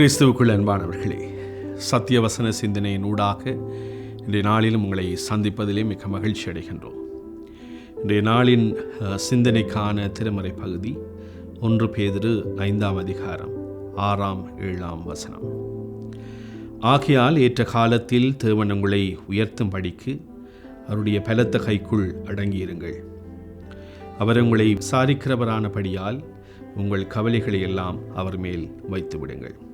கிறிஸ்துவுக்குள் அன்பானவர்களே சத்தியவசன சிந்தனையின் ஊடாக இன்றைய நாளிலும் உங்களை சந்திப்பதிலே மிக மகிழ்ச்சி அடைகின்றோம். இன்றைய நாளின் சிந்தனைக்கான திருமறை பகுதி ஒன்று பேதிரு ஐந்தாம் அதிகாரம் ஆறாம் ஏழாம் வசனம். ஆகையால் ஏற்ற காலத்தில் தேவன் உங்களை உயர்த்தும்படிக்கு அவருடைய பலத்த கைக்குள் அடங்கியிருங்கள். அவர் உங்களை விசாரிக்கிறவரானபடியால் உங்கள் கவலைகளை எல்லாம் அவர் மேல் வைத்து விடுங்கள்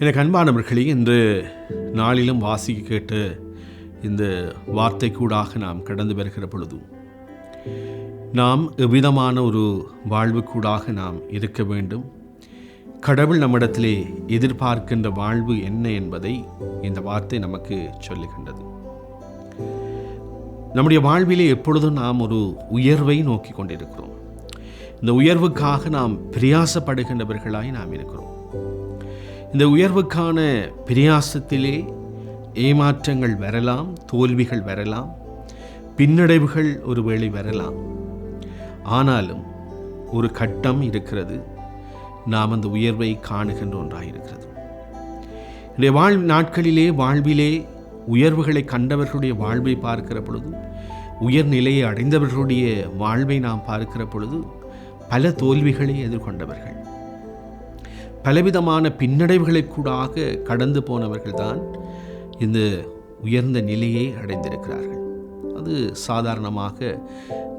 எனக்கு அன்பானவர்களே இன்று நாளிலும் வாசிக்க கேட்டு இந்த வார்த்தை கூடாக நாம் கடந்து வருகிற பொழுதும் நாம் எவ்விதமான ஒரு வாழ்வுக்கூடாக நாம் இருக்க வேண்டும்? கடவுள் நம்மிடத்திலே எதிர்பார்க்கின்ற வாழ்வு என்ன என்பதை இந்த வார்த்தை நமக்கு சொல்லுகின்றது. நம்முடைய வாழ்விலே எப்பொழுதும் நாம் ஒரு உயர்வை நோக்கி கொண்டிருக்கிறோம். இந்த உயர்வுக்காக நாம் பிரயாசப்படுகின்றவர்களாய் நாம் இருக்கிறோம். இந்த உயர்வுக்கான பிரயாசத்திலே ஏமாற்றங்கள் வரலாம் தோல்விகள் வரலாம் பின்னடைவுகள் ஒருவேளை வரலாம். ஆனாலும் ஒரு கட்டம் இருக்கிறது. நாம் அந்த உயர்வை காணுகின்ற ஒன்றாக இருக்கிறது இன்றைய வாழ் நாட்களிலே வாழ்விலே உயர்வுகளை கண்டவர்களுடைய வாழ்வை பார்க்கிற பொழுது உயர்நிலையை அடைந்தவர்களுடைய வாழ்வை நாம் பார்க்கிற பொழுது பல தோல்விகளை எதிர்கொண்டவர்கள். பலவிதமான பின்னடைவுகளை கூடாக கடந்து போனவர்கள்தான் இந்த உயர்ந்த நிலையை அடைந்திருக்கிறார்கள். அது சாதாரணமாக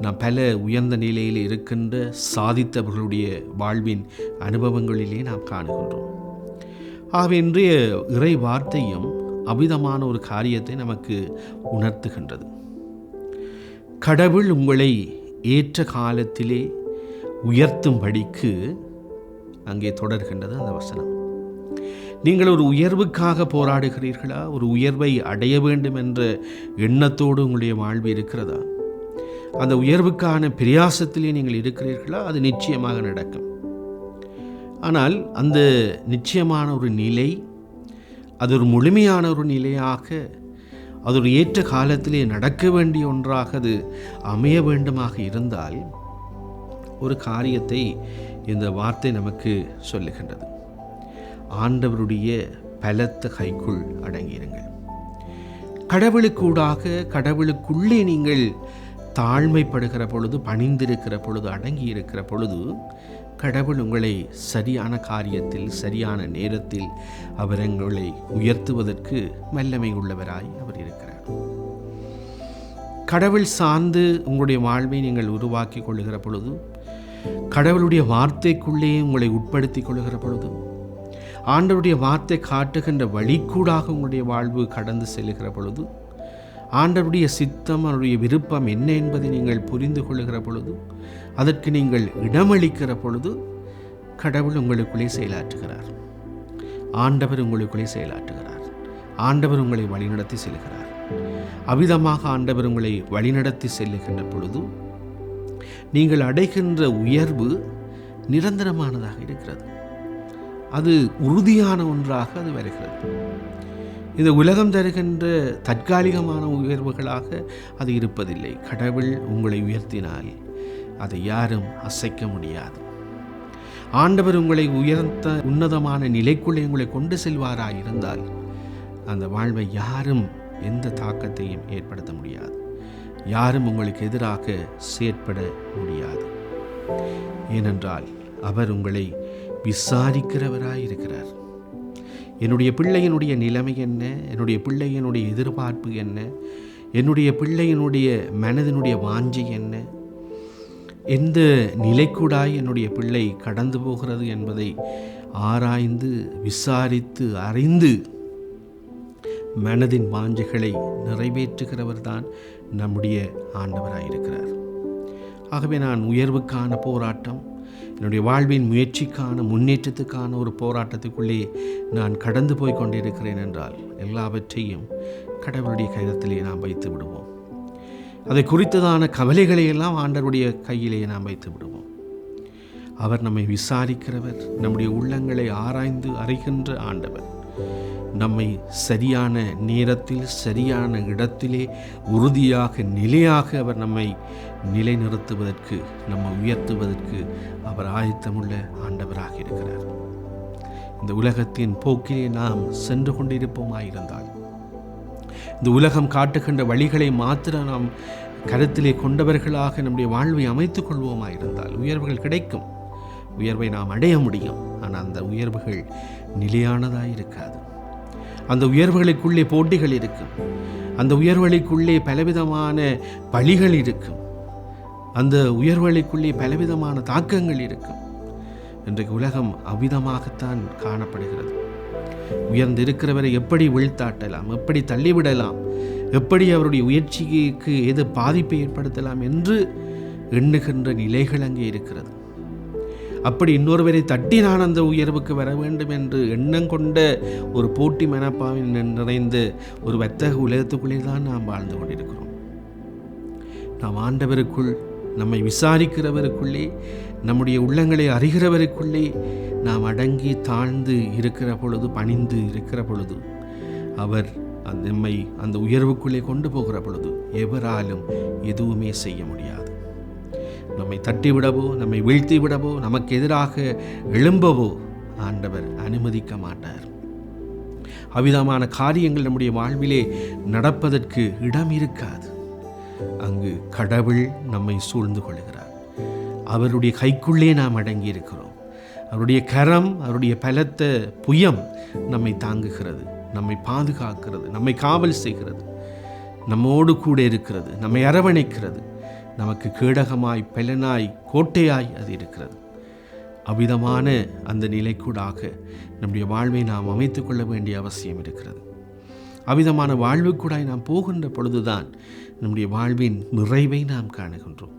நாம் பல உயர்ந்த நிலையில் இருக்கின்ற சாதித்தவர்களுடைய வாழ்வின் அனுபவங்களிலே நாம் காணுகின்றோம். ஆகவே இன்றைய இறை வார்த்தையும் அபிதமான ஒரு காரியத்தை நமக்கு உணர்த்துகின்றது. கடவுள் உங்களை ஏற்ற காலத்திலே உயர்த்தும்படிக்கு அங்கே தொடர்கின்றது அந்த வசனம். நீங்கள் ஒரு உயர்வுக்காக போராடுகிறீர்களா? ஒரு உயர்வை அடைய வேண்டும் என்ற எண்ணத்தோடு உங்களுடைய வாழ்வு இருக்கிறதா? அந்த உயர்வுக்கான பிரயாசத்திலே நீங்கள் இருக்கிறீர்களா? அது நிச்சயமாக நடக்கும். ஆனால் அந்த நிச்சயமான ஒரு நிலை அது ஒரு முழுமையான ஒரு நிலையாக அது ஒரு ஏற்ற காலத்திலே நடக்க வேண்டிய ஒன்றாக அது அமைய வேண்டுமாக இருந்தால் ஒரு காரியத்தை இந்த வார்த்தை நமக்கு சொல்லுகின்றது. ஆண்டவருடைய பலத்த கைக்குள் அடங்கியிருங்கள். கடவுளுக்கூடாக கடவுளுக்குள்ளே நீங்கள் தாழ்மைப்படுகிற பொழுது பணிந்திருக்கிற பொழுது அடங்கி இருக்கிற பொழுது கடவுள் உங்களை சரியான காரியத்தில் சரியான நேரத்தில் அவர் உங்களை உயர்த்துவதற்கு வல்லமை உள்ளவராய் அவர் இருக்கிறார். கடவுள் சார்ந்து உங்களுடைய வாழ்வை நீங்கள் உருவாக்கி கொள்ளுகிற பொழுது கடவுளுடைய வார்த்தைக்குள்ளே உங்களை உட்படுத்திக் கொள்கிற பொழுது ஆண்டவருடைய வார்த்தை காட்டுகின்ற வழிக்கூடாக உங்களுடைய வாழ்வு கடந்து செல்லுகிற பொழுது ஆண்டவருடைய சித்தம் அவருடைய விருப்பம் என்ன என்பதை நீங்கள் புரிந்து கொள்ளுகிற பொழுது அதற்கு நீங்கள் இடமளிக்கிற பொழுது கடவுள் உங்களுக்குள்ளே செயலாற்றுகிறார். ஆண்டவர் உங்களுக்குள்ளே செயலாற்றுகிறார். ஆண்டவர் உங்களை வழிநடத்தி செல்கிறார் அவ்விதமாக ஆண்டவர் உங்களை வழிநடத்தி செல்லுகின்ற பொழுது நீங்கள் அடைகின்ற உயர்வு நிரந்தரமானதாக இருக்கிறது. அது உறுதியான ஒன்றாக அது வருகிறது. இந்த உலகம் தருகின்ற தற்காலிகமான உயர்வுகளாக அது இருப்பதில்லை. கடவுள் உங்களை உயர்த்தினால் அதை யாரும் அசைக்க முடியாது. ஆண்டவர் உங்களை உயர்த்த உன்னதமான நிலைக்குள்ளே உங்களை கொண்டு செல்வாராக இருந்தால் அந்த வாழ்வை யாரும் எந்த தாக்கத்தையும் ஏற்படுத்த முடியாது. யாரும் உங்களுக்கு எதிராக செயற்பட முடியாது. ஏனென்றால் அவர் உங்களை விசாரிக்கிறவராயிருக்கிறார். என்னுடைய பிள்ளையினுடைய நிலைமை என்ன? என்னுடைய பிள்ளையினுடைய எதிர்பார்ப்பு என்ன? என்னுடைய பிள்ளையினுடைய மனதினுடைய வாஞ்சி என்ன? எந்த நிலைக்கூடாய் என்னுடைய பிள்ளை கடந்து போகிறது என்பதை ஆராய்ந்து விசாரித்து அறிந்து மனதின் வாஞ்சைகளை நிறைவேற்றுகிறவர் தான் நம்முடைய ஆண்டவராக இருக்கிறார். ஆகவே நான் உயர்வுக்கான போராட்டம் என்னுடைய வாழ்வின் முயற்சிக்கான முன்னேற்றத்துக்கான ஒரு போராட்டத்துக்குள்ளே நான் கடந்து போய் கொண்டிருக்கிறேன் என்றால் எல்லாவற்றையும் கடவுளுடைய கைதத்திலே நாம் வைத்து விடுவோம். அதை குறித்ததான கவலைகளை எல்லாம் ஆண்டவருடைய கையிலே நாம் வைத்து விடுவோம். அவர் நம்மை விசாரிக்கிறவர் நம்முடைய உள்ளங்களை ஆராய்ந்து அறிகின்ற ஆண்டவர். நம்மை சரியான நேரத்தில் சரியான இடத்திலே உறுதியாக நிலையாக அவர் நம்மை நிலைநிறுத்துவதற்கு நம்மை உயர்த்துவதற்கு அவர் ஆயத்தமுள்ள ஆண்டவராக இருக்கிறார். இந்த உலகத்தின் போக்கிலே நாம் சென்று கொண்டிருப்போமாயிருந்தால் இந்த உலகம் காட்டுகின்ற வழிகளை மாத்திர நாம் கருத்திலே கொண்டவர்களாக நம்முடைய வாழ்வை அமைத்துக் கொள்வோமாயிருந்தால் உயர்வுகள் கிடைக்கும். உயர்வை நாம் அடைய முடியும். ஆனால் அந்த உயர்வுகள் நிலையானதாக இருக்காது அந்த உயர்வுகளுக்குள்ளே போட்டிகள் இருக்கும். அந்த உயர்வுகளுக்குள்ளே பலவிதமான பழிகள் இருக்கும். அந்த உயர்வுகளுக்குள்ளே பலவிதமான தாக்கங்கள் இருக்கும். இன்றைக்கு உலகம் அவ்விதமாகத்தான் காணப்படுகிறது. உயர்ந்திருக்கிறவரை எப்படி வீழ்த்தாட்டலாம்? எப்படி தள்ளிவிடலாம்? எப்படி அவருடைய உயர்ச்சிக்கு எது பாதிப்பை ஏற்படுத்தலாம் என்று எண்ணுகின்ற நிலைகள் அங்கே இருக்கிறது. அப்படி இன்னொருவரை தட்டி நான் அந்த உயர்வுக்கு வர வேண்டும் என்று எண்ணம் கொண்ட ஒரு போட்டி மனப்பாவின் நிறைந்த ஒரு வர்த்தக உலகத்துக்குள்ளே தான் நாம் வாழ்ந்து கொண்டிருக்கிறோம். நாம் ஆண்டவருக்குள் நம்மை விசாரிக்கிறவருக்குள்ளே நம்முடைய உள்ளங்களை அறிகிறவருக்குள்ளே நாம் அடங்கி தாழ்ந்து இருக்கிற பொழுது பணிந்து இருக்கிற பொழுது அவர் அந்த நம்மை அந்த உயர்வுக்குள்ளே கொண்டு போகிற பொழுது எவராலும் எதுவுமே செய்ய முடியாது. நம்மை தட்டிவிடவோ நம்மை வீழ்த்தி விடவோ நமக்கு எதிராக எழும்பவோ ஆண்டவர் அனுமதிக்க மாட்டார். அவ்விதமான காரியங்கள் நம்முடைய வாழ்விலே நடப்பதற்கு இடம் இருக்காது. அங்கு கடவுள் நம்மை சூழ்ந்து கொள்கிறார். அவருடைய கைக்குள்ளே நாம் அடங்கி இருக்கிறோம் அவருடைய கரம் அவருடைய பலத்த புயம் நம்மை தாங்குகிறது நம்மை பாதுகாக்கிறது நம்மை காவல் செய்கிறது நம்மோடு கூட இருக்கிறது நம்மை அரவணைக்கிறது. நமக்கு கேடகமாய் பெலனாய் கோட்டையாய் அது இருக்கிறது. அவ்விதமான அந்த நிலைக்கூடாக நம்முடைய வாழ்வை நாம் அமைத்து கொள்ள வேண்டிய அவசியம் இருக்கிறது. அவ்விதமான வாழ்வுக்கூடாய் நாம் போகின்ற பொழுதுதான் நம்முடைய வாழ்வின் நிறைவை நாம் காணுகின்றோம்.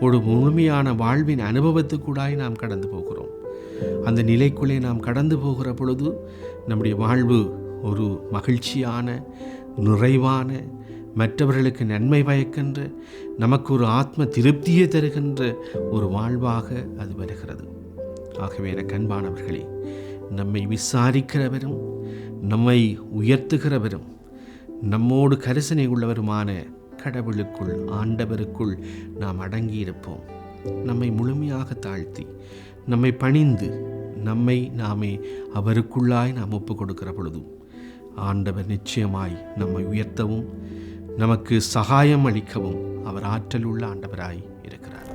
ஒரு முழுமையான வாழ்வின் அனுபவத்துக்கூடாய் நாம் கடந்து போகிறோம். அந்த நிலைக்குள்ளே நாம் கடந்து போகிற பொழுது நம்முடைய வாழ்வு ஒரு மகிழ்ச்சியான நிறைவான மற்றவர்களுக்கு நன்மை பயக்கின்ற நமக்கு ஒரு ஆத்ம திருப்தியை தருகின்ற ஒரு வாழ்வாக அது வருகிறது. ஆகவே எனக்கு அன்பானவர்களே நம்மை விசாரிக்கிறவரும் நம்மை உயர்த்துகிறவரும் நம்மோடு கரிசனை உள்ளவருமான கடவுளுக்குள் ஆண்டவருக்குள் நாம் அடங்கியிருப்போம். நம்மை முழுமையாக தாழ்த்தி நம்மை பணிந்து நம்மை நாமே அவருக்குள்ளாய் நாம் ஒப்பு கொடுக்கிற பொழுதும் ஆண்டவர் நிச்சயமாய் நம்மை உயர்த்தவும் நமக்கு சகாயம் அளிக்கவும் அவர் ஆற்றல் உள்ள ஆண்டவராய் இருக்கிறார்.